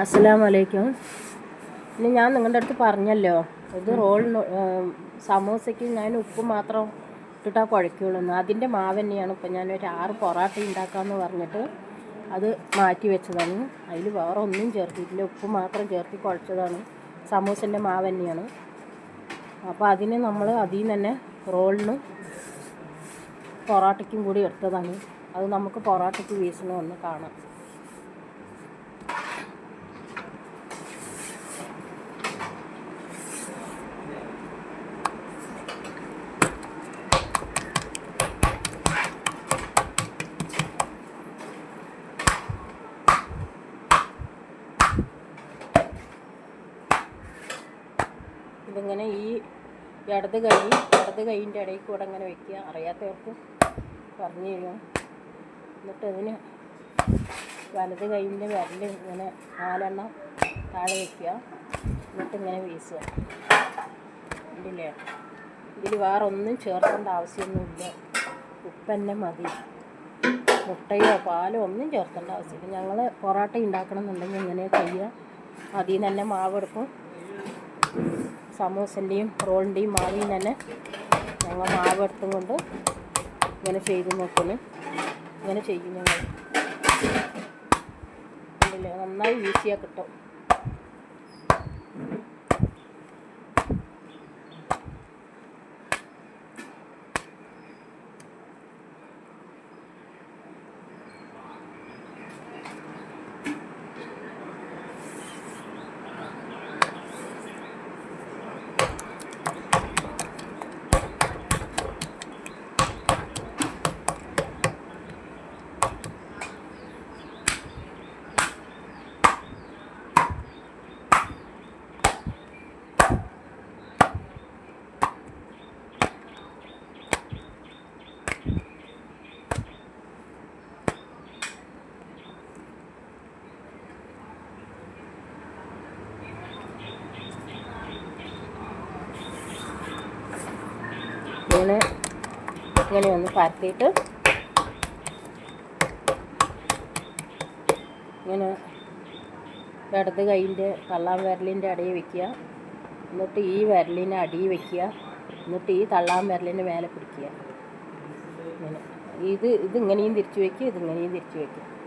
അസ്സലാമു അലൈക്കും ഇനി ഞാൻ നിങ്ങളുടെ അടുത്ത് പറഞ്ഞല്ലോ ഇത് റോൾ സമോസയ്ക്ക് ഞാൻ ഉപ്പ് മാത്രം ഇട്ടിട്ടാ കുഴയ്ക്കുള്ളൂ അതിന്റെ മാവ് തന്നെയാണ് ഇപ്പം ഞാൻ ഒരു ആറ് പൊറാട്ട ഉണ്ടാക്കാമെന്ന് പറഞ്ഞിട്ട് അത് മാറ്റി വെച്ചതാണ്. അതിൽ വേറെ ഒന്നും ചേർത്തിട്ടില്ല. ഉപ്പ് മാത്രം ചേർത്തി കുഴച്ചതാണ്. സമൂസന്റെ മാവ് തന്നെയാണ്. അപ്പോൾ അതിന് നമ്മൾ അതിൽ നിന്ന് തന്നെ റോളിനും പൊറാട്ടയ്ക്കും കൂടി എടുത്തതാണ്. അത് നമുക്ക് പൊറാട്ടയ്ക്ക് വീശണമെന്ന് കാണാം ഇതിങ്ങനെ ഈ ഇടത് കൈ ഇടത് കൈയിന്റെ ഇടയിൽ കൂടെ അങ്ങനെ വെക്കുക. അറിയാത്തവർക്ക് പറഞ്ഞു തരും. എന്നിട്ട് അതിന് വലത് കൈയിന്റെ വിരൽ ഇങ്ങനെ നാലെണ്ണം താഴെ വെക്കുക. എന്നിട്ട് ഇങ്ങനെ വീസുക കണ്ടില്ലേ ഇതിൽ വേറെ ഒന്നും ചേർക്കേണ്ട ആവശ്യമൊന്നുമില്ല. ഉപ്പന്നെ മതി. മുട്ടയോ പാലോ ഒന്നും ചേർക്കേണ്ട ആവശ്യമില്ല. ഞങ്ങൾ പൊറോട്ട ഉണ്ടാക്കണം എന്നുണ്ടെങ്കിൽ ഇങ്ങനെ ചെയ്യുക. അതിൽ നിന്ന് തന്നെ മാവെടുക്കും സമൂസന്റെയും റോളിന്റെയും മാവിൽ തന്നെ ഞങ്ങൾ മാവെടുത്തും കൊണ്ട് ഇങ്ങനെ ചെയ്ത് നോക്കുന്നു. ഇങ്ങനെ ചെയ്യും ഞങ്ങൾ. നന്നായി ഈസിയായി കിട്ടും. ഇങ്ങനെ ഇങ്ങനെ ഒന്ന് പരത്തിയിട്ട് ഇങ്ങനെ ഇടത് കൈയിന്റെ തള്ളാൻ വിരലിന്റെ അടിയിൽ വെക്കുക. എന്നിട്ട് ഈ വിരലിനെ അടിയിൽ വെക്കുക. എന്നിട്ട് ഈ തള്ളാം വിരലിന്റെ മേലെ പിടിക്കുക. ഇങ്ങനെ. ഇത് ഇതിങ്ങനെയും തിരിച്ചു വയ്ക്കുക ഇതിങ്ങനെയും തിരിച്ചു വയ്ക്കുക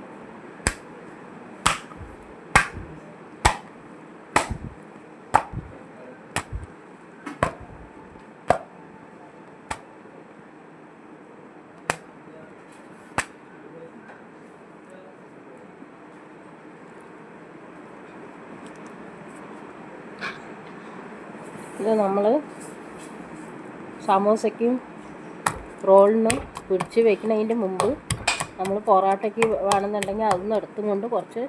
ഇത് നമ്മൾ സമോസയ്ക്കും റോളിനും പിടിച്ച് വെക്കുന്നതിന്റെ മുമ്പ് നമ്മൾ പൊറോട്ടയ്ക്ക് വേണമെന്നുണ്ടെങ്കിൽ അതൊന്ന് എടുത്തും കൊണ്ട് കുറച്ച്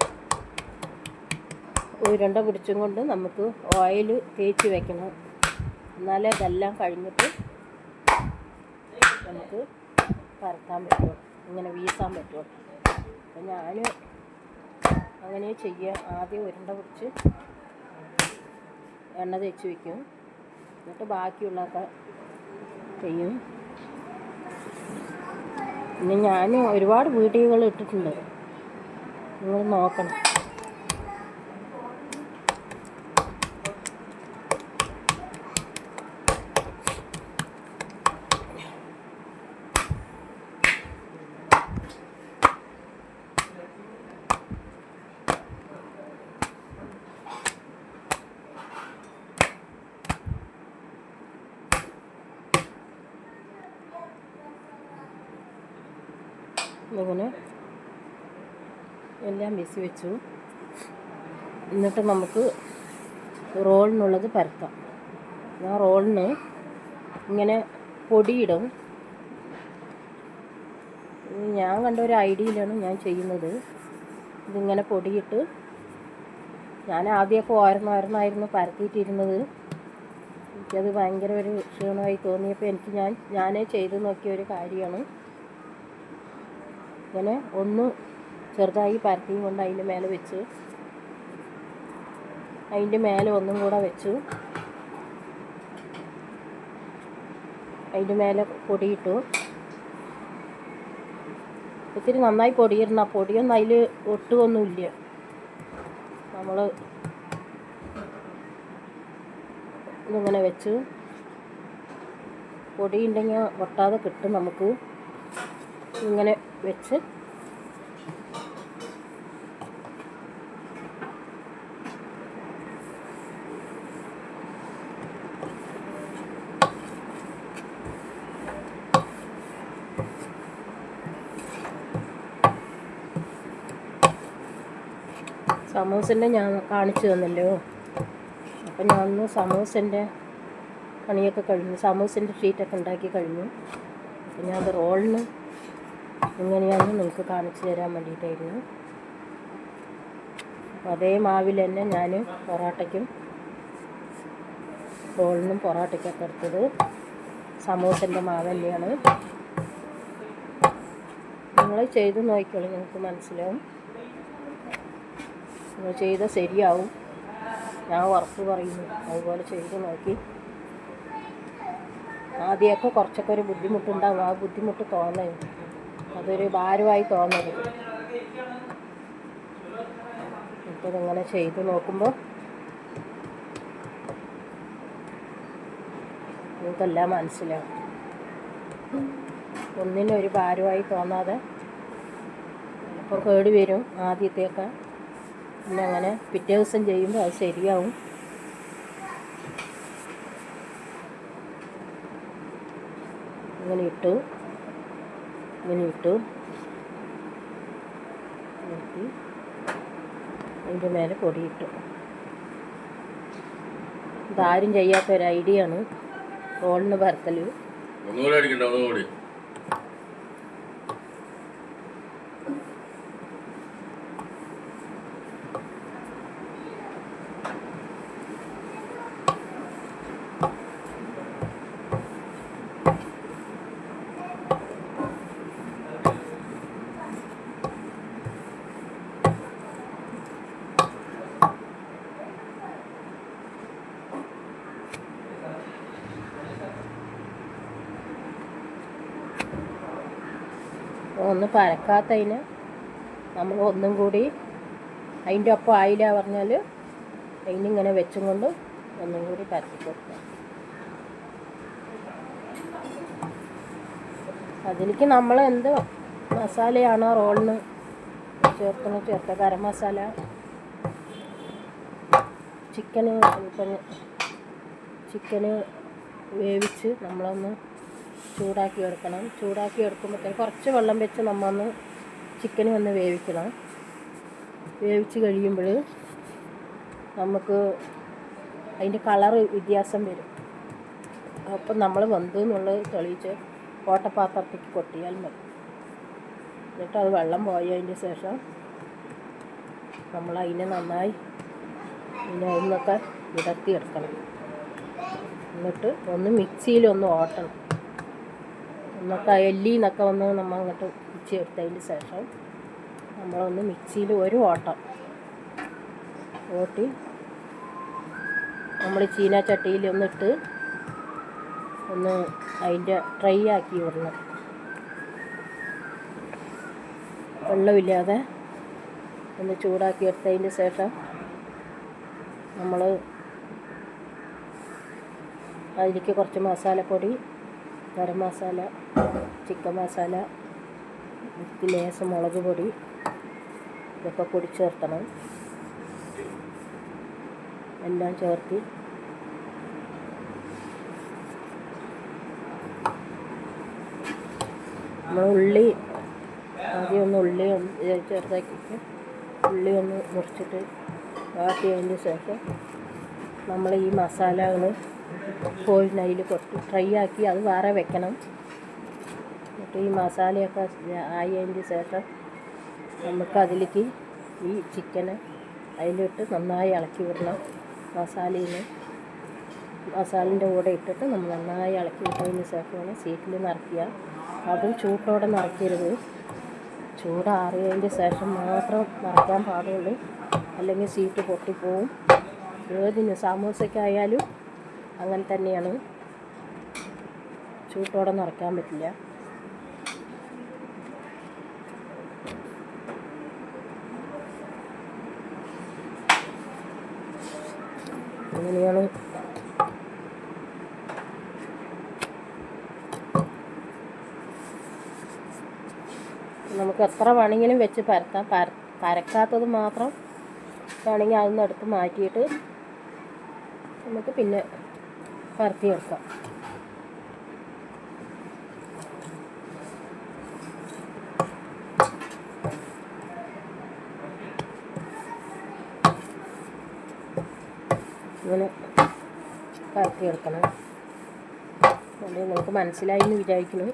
ഉരുണ്ട പിടിച്ചും കൊണ്ട് നമുക്ക് ഓയിൽ തേച്ച് വെക്കണം. എന്നാലേ ഇതെല്ലാം കഴിഞ്ഞിട്ട് നമുക്ക് പരത്താൻ പറ്റുള്ളൂ. ഇങ്ങനെ വീസാൻ പറ്റുള്ളൂ. അപ്പം ഞാൻ അങ്ങനെ ചെയ്യുക ആദ്യം ഉരുണ്ട പിടിച്ച് എണ്ണ തേച്ച് വെക്കും. എന്നിട്ട് ബാക്കിയുള്ളതൊക്കെ ചെയ്യും. പിന്നെ ഞാൻ ഒരുപാട് വീഡിയോകൾ ഇട്ടിട്ടുണ്ട്. നിങ്ങൾ നോക്കണം. ഇങ്ങനെ എല്ലാം വീസി വെച്ചു. എന്നിട്ട് നമുക്ക് റോളിനുള്ളത് പരത്താം. ആ റോളിന് ഇങ്ങനെ പൊടിയിടും. ഞാൻ കണ്ട ഒരു ഐഡിയയിലാണ് ഞാൻ ചെയ്യുന്നത്. ഇതിങ്ങനെ പൊടിയിട്ട് ഞാൻ ആദ്യമൊക്കെ ഓരോന്നോരോന്നായിരുന്നു പരത്തിയിട്ടിരുന്നത്. എനിക്കത് ഭയങ്കര ഒരു ക്ഷീണമായി തോന്നിയപ്പോൾ എനിക്ക് ഞാൻ ഞാനേ ചെയ്ത് നോക്കിയ ഒരു കാര്യമാണ്. ഇങ്ങനെ ഒന്ന് ചെറുതായി പരത്തിയും കൊണ്ട് അതിന്റെ മേലെ വെച്ച് അതിന്റെ മേലെ ഒന്നും കൂടെ വെച്ചു അതിന്റെ മേലെ പൊടിയിട്ടു. ഒത്തിരി നന്നായി പൊടിയിടണം. പൊടിയൊന്നും അതിൽ ഒട്ടുമൊന്നുമില്ല. നമ്മൾ ഇതിങ്ങനെ വെച്ച് പൊടി ഉണ്ടെങ്കിൽ ഒട്ടാതെ കിട്ടും നമുക്ക്. ഇങ്ങനെ വെച്ച് സമൂസിന്റെ ഞാൻ കാണിച്ചു തന്നല്ലോ. അപ്പം ഞാൻ ഒന്ന് സമൂസിന്റെ പണിയൊക്കെ കഴിഞ്ഞു. സമൂസിന്റെ ഷീറ്റൊക്കെ ഉണ്ടാക്കി കഴിഞ്ഞു. അപ്പം ഞാൻ റോളിന് എങ്ങനെയാണെന്ന് നിങ്ങൾക്ക് കാണിച്ചു തരാൻ വേണ്ടിയിട്ടായിരുന്നു. അതേ മാവിൽ തന്നെ ഞാൻ പൊറോട്ടയ്ക്കും റോളിനും പൊറോട്ടയ്ക്കൊക്കെ എടുത്തത്. സമൂസന്റെ മാവ് തന്നെയാണ് നിങ്ങൾ ചെയ്ത് നോക്കിക്കോളൂ നിങ്ങൾക്ക് മനസ്സിലാവും. നിങ്ങൾ ചെയ്താൽ ശരിയാവും. ഞാൻ ഉറപ്പ് പറയുന്നു. അതുപോലെ ചെയ്ത് നോക്കി. ആദ്യമൊക്കെ കുറച്ചൊക്കെ ഒരു ബുദ്ധിമുട്ടുണ്ടാവും. ആ ബുദ്ധിമുട്ട് തോന്നരുത്. അതൊരു ഭാരമായി തോന്നരുത്. ഇപ്പോൾ ഇതിങ്ങനെ ചെയ്ത് നോക്കുമ്പോൾ നിങ്ങൾക്കെല്ലാം മനസ്സിലാവും. ഒന്നിനും ഒരു ഭാരമായി തോന്നാതെ ഇപ്പോൾ കേട് വരും ആദ്യത്തെയൊക്കെ പിന്നെ അങ്ങനെ പിറ്റേ ദിവസം ചെയ്യുമ്പോൾ അത് ശരിയാവും. ഇങ്ങനെ ഇട്ടു. ഇങ്ങനെ ഇട്ടു. നിർത്തി. അതിന്റെ മേലെ പൊടിയിട്ടു. ഇതാരും ചെയ്യാത്ത ഒരു ഐഡിയ ആണ്. റോളിന് പരത്തൽ ഒന്ന് പരക്കാത്തതിന് നമ്മൾ ഒന്നും കൂടി അതിന്റെ ഒപ്പം ആയില്ല പറഞ്ഞാൽ അതിനിങ്ങനെ വെച്ചും കൊണ്ട് ഒന്നും കൂടി പരത്തി കൊടുക്കുക അതിലേക്ക് നമ്മൾ എന്ത് മസാലയാണോ റോളിന് ചേർക്കുന്ന ചേർത്ത ഗരം മസാല ചിക്കന് ചിക്കന് വേവിച്ച് നമ്മളൊന്ന് ചൂടാക്കി എടുക്കണം. ചൂടാക്കി എടുക്കുമ്പോഴത്തേക്ക് കുറച്ച് വെള്ളം വെച്ച് നമ്മൾ ഒന്ന് ചിക്കൻ ഒന്ന് വേവിക്കണം. വേവിച്ച് കഴിയുമ്പോൾ നമുക്ക് അതിന്റെ കളറ് വ്യത്യാസം വരും. അപ്പം നമ്മൾ വെന്തു എന്നുള്ളത് തെളിയിച്ച് ഓട്ടപാത്രത്തേക്ക് കൊട്ടിയാൽ മതി. എന്നിട്ട് അത് വെള്ളം പോയതിന്റെ ശേഷം നമ്മൾ അതിനെ നന്നായി ഇതിനെ ഒന്നൊക്കെ എടുക്കണം എന്നിട്ട് ഒന്ന് മിക്സിയിലൊന്ന് ഓട്ടണം. എന്നൊക്കെ എല്ലി എന്നൊക്കെ ഒന്ന് നമ്മൾ അങ്ങോട്ട് പിച്ചി എടുത്തതിന് ശേഷം നമ്മളൊന്ന് മിക്സിയിൽ ഒരു ഓട്ടം. ഓട്ടി നമ്മൾ ചീനച്ചട്ടിയിൽ ഒന്നിട്ട് ഒന്ന് അതിന്റെ ഡ്രൈ ആക്കി വിടണം വെള്ളമില്ലാതെ ഒന്ന് ചൂടാക്കി എടുത്തതിന് ശേഷം നമ്മൾ അതിലേക്ക് കുറച്ച് മസാലപ്പൊടി ഗരം മസാല ചിക്കൻ മസാല ലേശം മുളക് പൊടി ഇതൊക്കെ പൊടി ചേർത്തണം എല്ലാം ചേർത്ത് നമ്മൾ ഉള്ളി ആദ്യം ഒന്ന് ഉള്ളി ഒന്ന് ചെറുതാക്കിയിട്ട് ഉള്ളി ഒന്ന് മുറിച്ചിട്ട് വാട്ടിയതിന് ശേഷം നമ്മൾ ഈ മസാലകൾ കോഴിനയിൽ കുറച്ച് ഫ്രൈ ആക്കി അത് വേറെ വെക്കണം. എന്നിട്ട് ഈ മസാലയൊക്കെ ആയതിന് ശേഷം നമുക്ക് അതിലേക്ക് ഈ ചിക്കന് അതിലിട്ട് നന്നായി ഇളക്കി വിടണം മസാലയിൽ മസാലിന്റെ കൂടെ ഇട്ടിട്ട് നമ്മൾ നന്നായി ഇളക്കി വിട്ടതിന് ശേഷമാണ് സീറ്റിൽ നിറയ്ക്കുക. അതും ചൂട്ടോടെ നിറയ്ക്കരുത്. ചൂടാറിയതിന്റെ ശേഷം മാത്രം നിറയ്ക്കാൻ പാടുള്ളൂ. അല്ലെങ്കിൽ സീറ്റ് പൊട്ടിപ്പോവും. ഏതിന് സമൂസയ്ക്കായാലും അങ്ങനെ തന്നെയാണ്. ചൂട്ടോടെ നിറയ്ക്കാൻ പറ്റില്ല. അങ്ങനെയാണ്. നമുക്ക് എത്ര വേണമെങ്കിലും വെച്ച് പരത്താം. പര പരക്കാത്തത് മാത്രം വേണമെങ്കിൽ അതൊന്ന് എടുത്ത് മാറ്റിയിട്ട് നമുക്ക് പിന്നെ പരത്തിയെടുക്കാം ഇങ്ങനെ പരത്തിയെടുക്കണം അതുകൊണ്ട് നമുക്ക് മനസ്സിലായി എന്ന് വിചാരിക്കുന്നു.